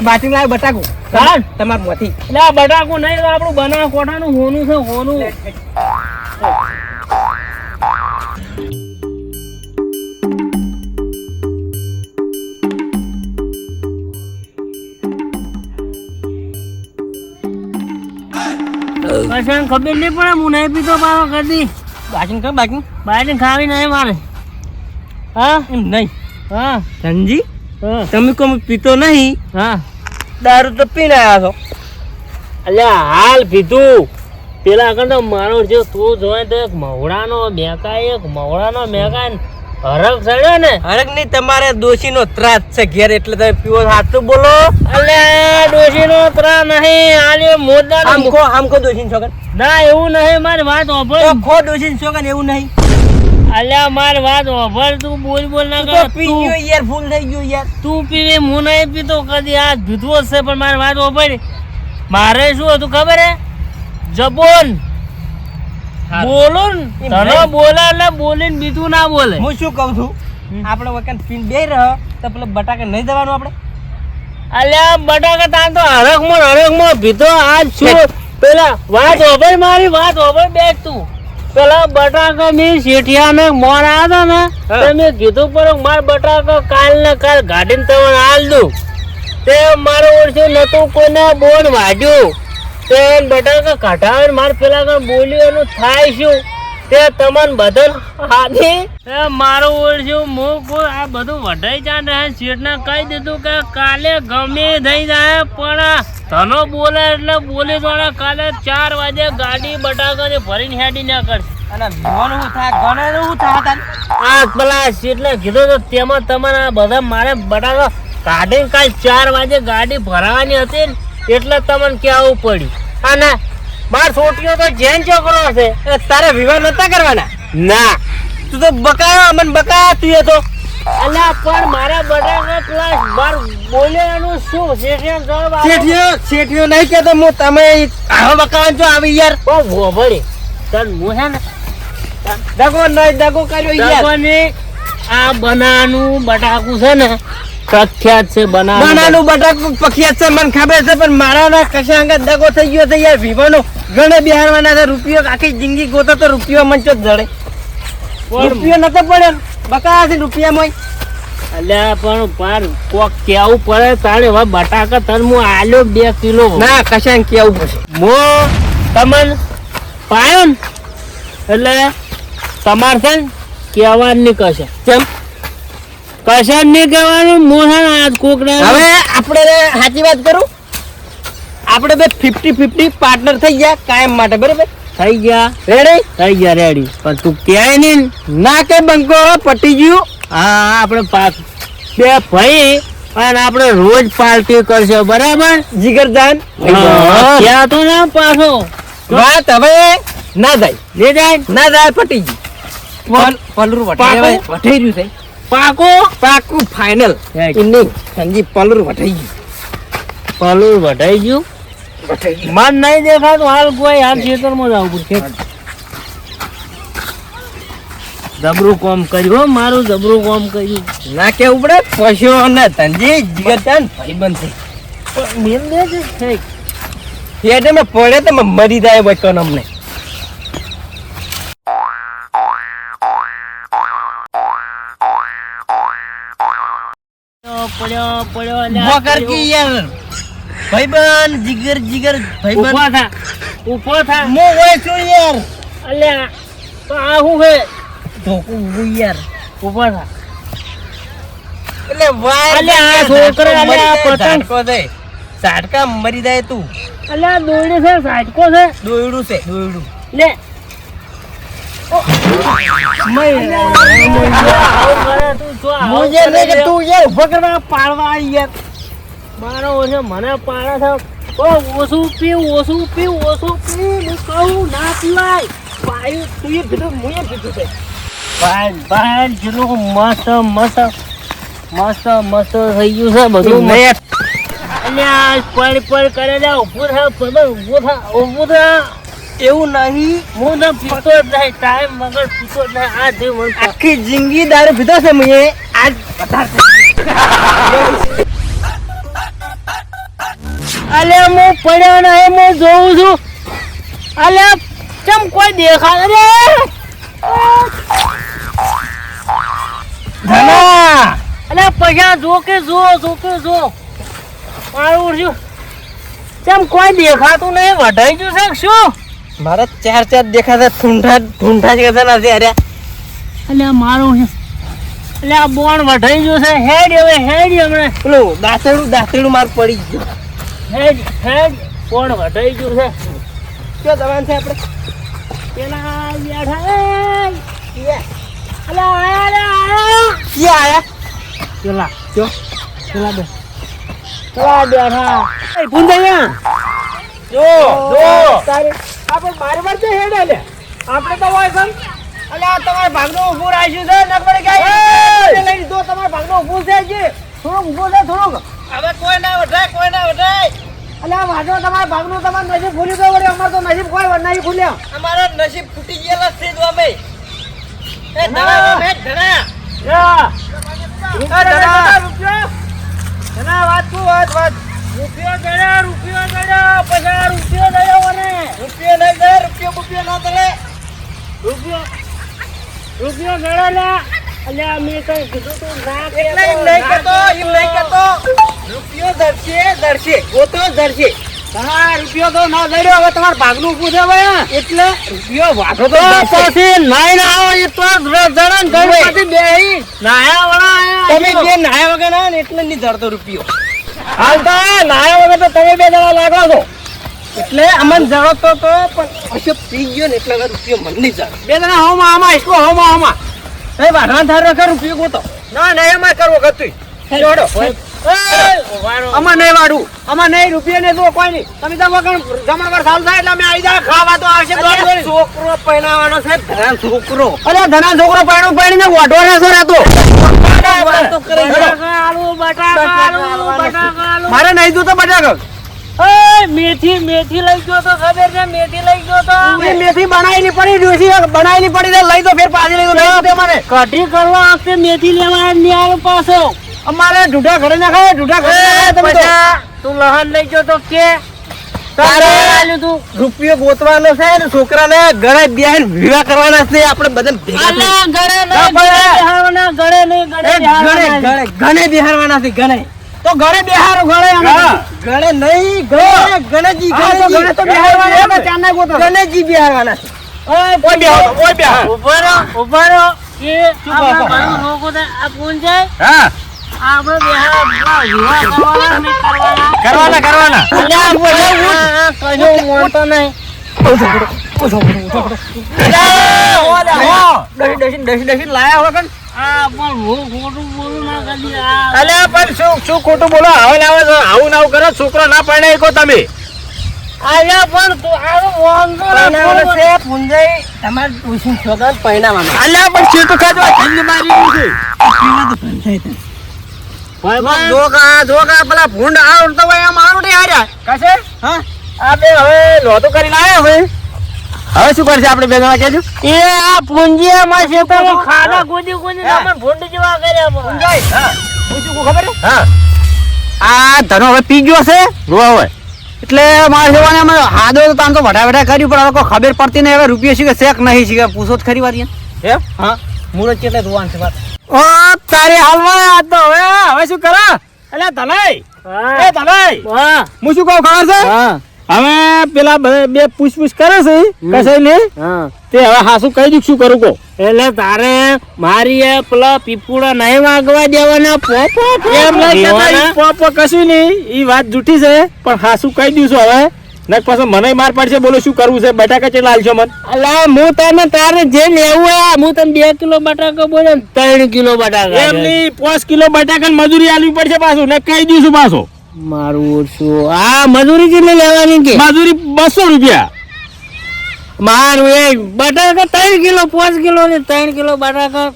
દાદુ લાવ બટાકું તમારું મોથી બટાકું નહીં આપણું બનાવ કોઠાનું હોનું છે હોનું કશાને ખબર નહીં પડે હું નહીં પીતો પાછો કદી બાટિંગ કર બાકી બહાર ખાવી નહીં મારે. હા? એમ નહીં. હા. ધનજી હા. તમે કોમ પીતો નહીં? હા. દારૂ તો પીને આવ્યા છો. અલ્યા હાલ પીધું પેલા આગળ તો મારો જો તું જોય તો એક મવડાનો મેકાય એક મવડાનો મેકાય ને હરક ચડ્યો ને હરક નહીં તમારે દોશીનો ત્રાસ છે ઘેર એટલે તમે પીવો. સાચું બોલો. એટલે દોશી નો ત્રા નહીં આલે મોદા આમકો આમકો દોશી છોકર ના એવું નહીં મારી વાત ઓભર ખો દોશી છોકન એવું નહીં. અલ્યા મારી વાત ઓભર તું બોલ બોલ ના કર. પી ગયો યાર ફૂલ થઈ ગયું યાર. તું પીવે હું નહીં પીતો કદી આ જુદવો છે પણ મારી વાત ઓભર મારે શું હતું ખબર હે? જબોન. બોલો ને? તને બોલે એટલે બોલીને બીજું ના બોલે. હું શું કહું છું? આપણે વખત પીન બે રહ્યો તો પેલો બટાકા નહીં દેવાનું આપણે? અલ્યા બટાકા તાન તો હરખમાં ને હરખમાં ભીતો આજ શું? પેલા વાત ઓભળ મારી વાત ઓભળ બેઠ તું. પેલા બટાકા મેં શેઠિયાને મોર આવ્યા હતા ને. તે મેં કીધું પર માર બટાકા કાલ ને કાલ ગાડીને તમને હાલ દઉં. તે મારો ઓળખ્યું નતું કોઈને બોન વાગ્યું. તે બટાકા કાઢાવે માર પેલા આગળ બોલ્યું એનું થાય શું? તે તમને બદલ હાથી એ મારો ઓળખ્યું મો કોઈ આ બધું વઢાઈ જાય ને શેઠને કહી દીધું કે કાલે ગમે થઈ જાય પણ તનો ધનો બોલે એટલે બોલી દોડે કાલે ચાર વાગે ગાડી બટાકા ને ભરીને હેડી ના કરશે અને ગણે તાન? આ પેલા શેઠને કીધું તો તેમાં તમારે આ બધા મારે બટાકા કાઢીને કાલે ચાર વાગે ગાડી ભરાવાની હતી ને એટલે તમને કહેવું પડ્યું. અને બાર છોટીઓ તો જેન છોકરો છે તારે વિવાહ નતા કરવાના? ના. તું તો બકાયો અમન બકાયા તું એ તો. અલ્યા પણ મારા બટાકા ક્લાસ બાર બોલે એનું શું? શેઠે જવાબ શેઠિયો શેઠિયો નહીં કહેતો હું તમે આવા બકાવા જો આવી યાર. બહુ ભોભળી તન હું હે ને? દગો નહીં દગો કર્યો યાર. દગો આ બનાનું બટાકું છે ને પ્રખ્યાત છે બનાનું બનાનું બટાકું પખિયાત છે મને ખબર છે પણ મારા ના કશા અંગત દગો થઈ ગયો છે યાર વિવાનો ગણે બિહારવાના છે રૂપિયો આખી જિંદગી ગોતો તો રૂપિયો મન ચો જડે. રૂપિયો નતો પડ્યો. ને. રૂપિયા રૂપિયામાં અલ્યા પણ પાર કોક કેવું પડે તારે હવે બટાકા તન હું આલ્યો બે કિલો. ના કશા કેવું પડશે મો તમન પાયો ને? એટલે તમારે છે ને કહેવાનું નહીં કશે. કેમ? કશે નહીં કરવાનું મોહન આજ કોક હવે આપણે સાચી વાત કરું? આપણે બે ફિફ્ટી ફિફ્ટી પાર્ટનર થઈ ગયા કાયમ માટે બરાબર? થઈ ગયા. રેડી થઈ ગયા રેડી પણ તું ક્યાંય નહીં ના કે બંકો પટી ગયું. હા આપણે પાક બે ભાઈ અને આપણે રોજ પાર્ટી કરશે બરાબર? જીગરદાન ક્યાં તો ના પાછો. વાત હવે ના જાય લે જાય ના જાય પટી ગયું. પલ- પલરું વટાઈ રહ્યું છે. પાકો? પાકું ફાઇનલ Right. ઇન્નિંગ પલર વઢાઈ ગયું. પલર વઢાઈ ગયું? માન નહીં દેખાતું હાલ કોઈ હાલ ખેતરમાં જવું પડશે જબરું કોમ કર્યું મારું જબરું કોમ કર્યું. ના કેવું પડે? પશ્યો ને ધનજી જીગતન ભાઈબંધ પણ મેલ દે છે. પડે તો મરી જાય બચ્ચો અમને. પડ્યો પડ્યો ઊભો કર કી યાર ભાઈબંધ જીગર જીગર ભાઈબંધ. ઊભો થા ઊભો થા. મો હોય છું યાર. અલ્યા તો આ શું છે ધોકું ઊભું યાર. ઊભો થા. એટલે વાયર અલ્યા, આ છોકરો, અલ્યા, આ પતંગ. ઝાટકો દે. ઝાટકા મરી જાય તું. અલ્યા દોયડું છે સાટકો છે. દોયડું છે દોયડું. લે મને પાડે છે. ઓછું પીવ ઓછું પીવું ઓછું પીવું. કહું ના પીવાય. પાયું તું પીધું હું એ પીધું છે ભાઈ ભાઈ જેટલું મસ્ત મસ્ત મસ્ત મસ્ત થઈ ગયું છે બધું. મેં અલ્યા પડ પડ કરે થા ઊભું થા ઊભું થા. એવું નહીં. હું તો પીતો જ નહીં ટાઈમ મગર પીતો જ નહીં. આ જે મને આખી જિંદગી દારૂ પીધો છે મેં આજ વધારે અલે હું પડ્યો નહીં હું જોઉં છું. અલ્યા કેમ કોઈ દેખાય? રે ધના! અલે પૈસા જો કે જો જો કે જો. મારું ઉડ્યું કેમ કોઈ દેખાતું નહીં વઢાઈ ગયું છે શું? મારા ચાર ચાર દેખાતા ઠૂંઠા ઠૂંઠા જ કરતા નથી અરે એટલે મારું એટલે આ બોણ વઢાઈ ગયું છે. હેડ હવે હેડ હમણાં. પેલું દાંતેડું દાંતેડું માર પડી ગયું. હેડ હેડ. બોણ વઢાઈ ગયું છે. કયો દવાન છે આપણે? પેલા બેઠા આયા રે આયા. પેલા કયો પેલા બે. પેલા બેઠા. ભૂંજાયા જો જો. તારે આપણે બાર બાર તો હેડ આલે આપણે તો હોય સમ અલે આ તમારે ભાગનો ઊભું રાખ્યું છે ન પડે કે લઈ લીધો તમારા ભાગનો ઊભો છે જે થોડુંક ઊભો છે થોડુંક હવે કોઈ ના વઢાય કોઈ ના વઢાય અલે આ વાંધો તમારા ભાગનું તમારું નસીબ ખુલી ગયો વળી અમારે તો નસીબ કોઈ નહીં ખુલ્યો અમારો નસીબ ફૂટી ગયેલા છે જ અમે એ ધણા અમે ધણા યા ધણા ધણા વાત શું વાત વાત રૂપિયો ગળ્યા રૂપિયો ગળ્યા પચાસ રૂપિયો ગળ્યો મને. રૂપિયો નહીં દે રૂપિયો રૂપિયો ના તલે રૂપિયો રૂપિયો લે અલ્યા મેં કઈ કીધું તું ના એટલે એમ નહીં કહેતો એમ નહીં કહેતો. રૂપિયો દરશે ધરશે. ગોતો દરશે હા રૂપિયો તો ના ગળ્યો હવે તમારે ભાગનું ઊભું છે ભાઈ એટલે રૂપિયો વાઢો તો પછી નાઈ ના આવો એ તો જણા ઘર પછી બેહી. નાયા વળા આયા. તમે બે નાયા વગર ના એટલે નહીં ધરતો રૂપિયો. હાલ તો નાયા વગર તો તમે બે જણા લાગો છો. એટલે અમન જળતો તો પણ હશે પી ગયો ને એટલે રૂપિયો મન નહીં જળ બે જણા હોમાં આમાં ઈસકો હોમાં આમાં. એ વાઢવાન થાર રખા રૂપિયો ગોતો. ના ના એમાં કરવો કરતું. જોડો આમાં નહીં વાડું અમાર નહીં રૂપિયા ને જો કોઈ નહીં તમે તો વગર જમણવાર સાલ થાય એટલે અમે આવી જાય ખાવા તો આવશે. છોકરો પહેરાવાનો છે ધના છોકરો. અરે ધના છોકરો. બટાકા આલુ બટાકા આલુ બટાકા આલુ મારે નહીં જોતો બટાકા. મેથી મેથી લઈ ગયો તો ખબર છે મેથી લઈ ગયો તો. મેથી બનાવેલી પડી ડોસી બનાવેલી પડી લઈ દો ફેર પાછી લઈ દો દો મને. કઢી કરવા વખતે મેથી લેવા ન્યાય પાછો. અમારે ઢૂઢા ઘરે ના ઢૂઢા ઘરે તમે તો. લહન લઈ ગયો તો કે? તારે આલ્યું તું? રૂપિયો ગોતવાનો છે ને છોકરાને ઘરે બેહીને વિવાહ કરવાના છે આપણે બધા ભેગા. ગળે બેહારવાના, છે. ઘરે તો ઘરે બિહારો ઘરે ઘરે ગણે નહીં ગણે ગણેજી ઘરે તો બિહારવાના છે. ચાંદા ગોતો ગણેશજી બિહારવાના છે. ઓય ઓય બેહો ઓય બેહો ઉભરો ઉભરો ઊભા એ શું છે, આ પૂંજાય, હા. બેહાર કરવાના કરવાના. કરવાના કરવાના અલ્યા, આ, આ, કશું મોટો નહીં. પણ હું ખોટું બોલું ના કદી. આ અલ્યા પણ શું શું ખોટું બોલો હવે લાવો છો આવું નાવું કરો છોકરો ના પરણે કો તમે અલ્યા, પણ તમારે પરણાવવાનો અલ્યા પણ ચીટુ ખાજો ધંધ મારી છે જોકા જોકા પેલા ભૂંડ આવડતો હોય આમ આવડે હાર્યા. કશે? હા? આ બે હવે લોતો કરીને આવ્યા હવે હવે શું કરશે આપણે બે જણા કેજો એ આ પૂંજીયામાં છે તો ખાડા ગોદી ગોદી હા. ભૂંડ જેવા કર્યા બોલા. હા. પૂછ્યું કોઈ ખબર? હા. આ ધનો હવે પી ગયો છે. રોવા હોય. એટલે મારે જોવાને અમે હાદો તો તાન તો વઢા વઢા કર્યું પણ હવે કોઈ ખબર પડતી નહીં. હવે રૂપિયા કે શેક નહીં છે પૂછો જ ખરી વાત એમ? હા. મુરત કેટલે ધોવાનું છે વાત. ઓ તારી હાલમાં આ તો હવે હવે શું કરે? એટલે ધનાઈ એ ધનાઈ હું. શું કહું ખબર છે. હવે પેલા બે- પૂછપૂછ કરે છે કસાઈ ને હા. તે હવે હાસુ કઈ દઉં શું કરું કો એટલે તારે મારી એ પેલા પીપુડા નહીં વાગવા દેવાના પોપો. એમ પોપો કશું નહીં એ વાત જૂઠી છે પણ હાસુ કઈ છું હવે? ને પાછો મને માર પડશે બોલો શું કરવું છે? બટાકા ચેટલા હાલશો મન? અલા હું તને તારે જે લેવું હોય હું તને બે કિલો બટાકા બોલે ત્રણ કિલો બટાકા એમની પાંચ કિલો બટાકા મજૂરી આલવી પડશે પાછું ને કઈ દઈશું પાછો. મારું ઓછું. આ મજૂરી કેટલી લેવાની કે? મજૂરી બસો રૂપિયા. મારું એ બટાકા ત્રણ કિલો પાંચ કિલો ને ત્રણ કિલો બટાકા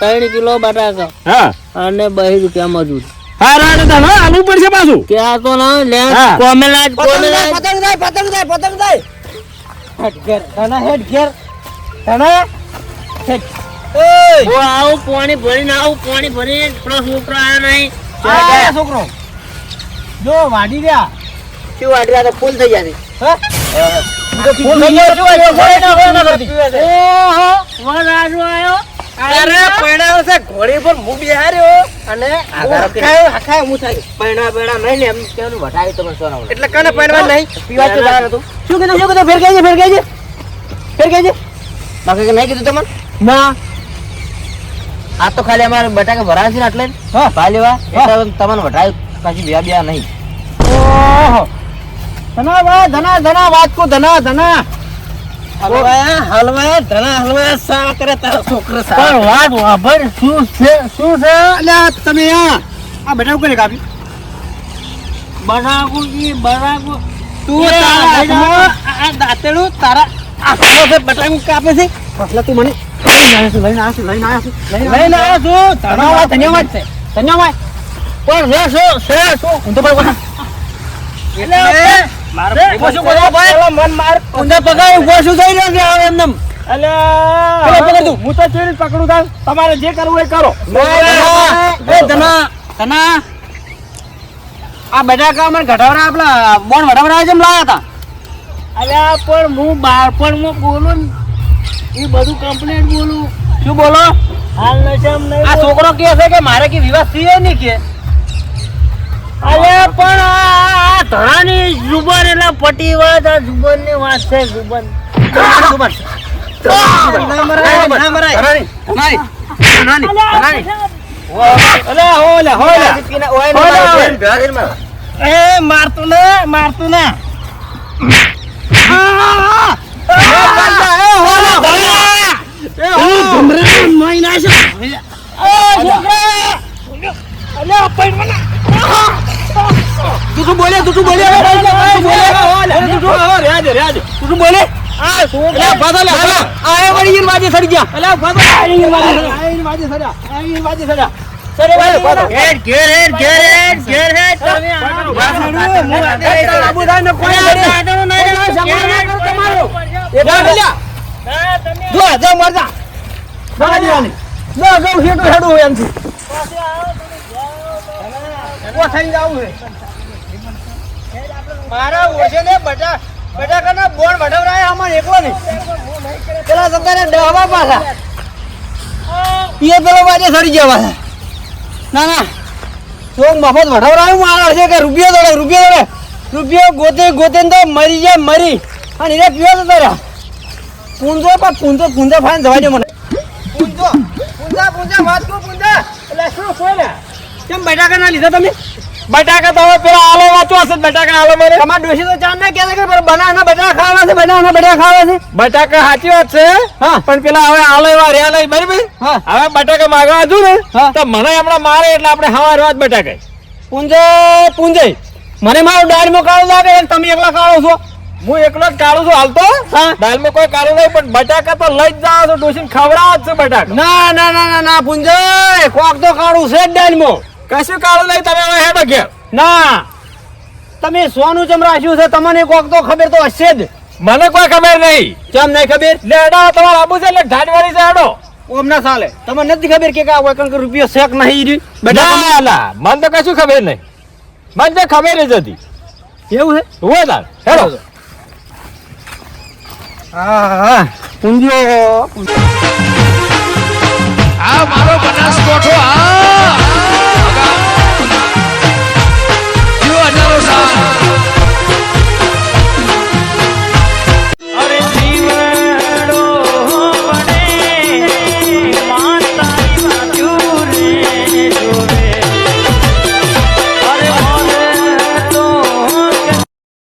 ત્રણ કિલો બટાકા. હા. અને બહી રૂપિયા મજૂરી. હા રાડે તને આલવું પડશે પાછું? કે આ તો ના લે કોમેલા કોમેલા પતંગ જાય પતંગ જાય પતંગ જાય. હેડ ઘેર ધના હેડ ઘેર ધના હેડ. ઓ આવું પાણી ભરીને આવું પાણી ભરીને પેલો છોકરો આ નહીં છોકરો? જો વાડી રહ્યા. શું વાટવા તો ફૂલ થઈ જાય હા? ફૂલ થઈ જાય શું આવ્યો? ઘોડે ના હોય ના કરતી. વાડ આવ્યો અરે પૈણાઓ છે ઘોડી પર હું બેહાર્યો અને હખાયો હખાયો હું થાય. પૈણા પૈણા નહીં એમ કેવાનું વટાવી તમે સોના એટલે કને પૈણવા નહીં? પીવા તો જવાનું હતું. શું કીધું શું કીધું? ફેર કહેજે ફેર કહેજે. ફેર કહેજે. બાકી કે નહીં કીધું તમને? ના. આ તો ખાલી અમારે બટાકા ભરાય છે ને એટલે હા. ભાઈ લેવા તમને વટાવી પાછી બે બે નહીં. ઓહો. ધના ધના ધના વાત કો ધના ધના. હલવાયા હલવાયા ધના હલવાયા સા કરે તારો છોકરો સા પણ વાત શું છે શું છે? અલ્યા તમે આ આ બેટા કોને કાપી? બટાકુ ઈ તું તારા આ દાંતેડું તારા હાથમાં છે બટાકું કાપે છે? એટલે તું મને. લઈને આવ્યો છું લઈને આવ્યો છું લઈને આવ્યો છું ધન્યવાદ ધન્યવાદ છે. ધન્યવાદ. પણ રે શું છે શું? હું તો ભાઈ એટલે તમારે જે કરવું એ કરો. આ બધા કામ ઘટાવરા આપલા બોન વડાવરા જેમ લાયા હતા અલ્યા પણ હું બાળપણમાં બોલું ને એ બધું કમ્પ્લેટ બોલું. શું બોલો? હાલ નશામ નહીં આ છોકરો કે છે કે મારે કે વિવાહ થયો નહીં કે? અલ્યા પણ આ- ધણાની જુબાન એટલે પટી વાત આ જુબાનની વાત છે જુબાન જુબાન મારતું ના મારતું ના તું શું બોલે તું શું બોલે તું શું બોલે તું શું રેજ રેજ તું શું બોલે આ છોકરા પાછા લે આ એ વળી ઈન વાજે સડી ગયા અલ્યા પાછા આ ઈન વાજે સડ્યા. આ ઈન વાજે સડ્યા આ ઈન વાજે સડ્યા સરે ભાઈ પાછા ઘેર ઘેર હેડ, ઘેર હેડ, ઘેર હેડ. તમે આ- આબુ થાય ને કોઈ અલ્યા, ના કરો તમારો. એ તમે જો જો મરજા આની. જો જો હેડું હેડું એમથી ઓ થઈ જવું છે. મારા ઓછે ને બટા, બટાકાના બોણ વઢવરાય આમાં એકલો નહીં. પેલા સતારે ડહવા પાછા. એ પેલો બાજે સડી ગયા પાછા. ના ના. જો મફત વઢવરાયું મારા છે કે રૂપિયો દોડે રૂપિયો દોડે. રૂપિયો ગોતે ગોતે તો મરી જાય, મરી. અને એને પીવો તો તારા પૂંજો પણ પૂંજો પૂંજો ફાઈન જવા દે મને. પૂંજો, પૂંજા પૂંજા, વાત કો પૂંજા. એટલે શું લે કેમ બટાકા ના લીધા તમે? બટાકા તો હવે પેલા આલો વાંચો હશે બટાકા આલો મને. તમારે ડોશી તો ચાંદ ના કહેતા કે બનાના બટાકા ખાવા છે બનાના બટાકા ખાવા છે. બટાકા સાચી વાત છે હા. પણ પેલા હવે આલો એવા રહ્યા નહીં બરાબર? હા. હવે બટાકા માગવા હતું ને. તો મને હમણાં મારે એટલે આપણે હવાર વાત બટાકા પૂંજે પૂંજે. મને મારો ડાળમાં કાળો લાગે તમે એકલા કાળો છો. હું એકલો જ કાઢું છું હાલ તો. હા. દાલમાં કોઈ કાઢું નહીં પણ બટાકા તો લઈ જ જાવ છો ડોશી ખવડાવ છે બટાકા. ના ના ના ના ના પૂંજે. કોક તો કાળું છે જ ડાળમાં કશું કાળું નહીં તમે હવે હેડો ઘેર. ના તમે સોનું ચમ રાખ્યું છે તમને કોક તો ખબર તો હશે જ. મને કોઈ ખબર નહીં. કેમ નહીં ખબર? લેડા હેડો આબુ છે એટલે ઢાડવાળી છે હેડો. ઓમ ના ચાલે તમને નથી ખબર કે કા વૈકણ રૂપિયો શેક નહીં રહ્યું? બધા ના ના મને તો કશું ખબર નહીં. મને તો ખબર જ હતી. એવું છે? હોય તાર? હેડો. હા હા પૂંજ્યો આ મારો બનાસકોઠો આ Thank.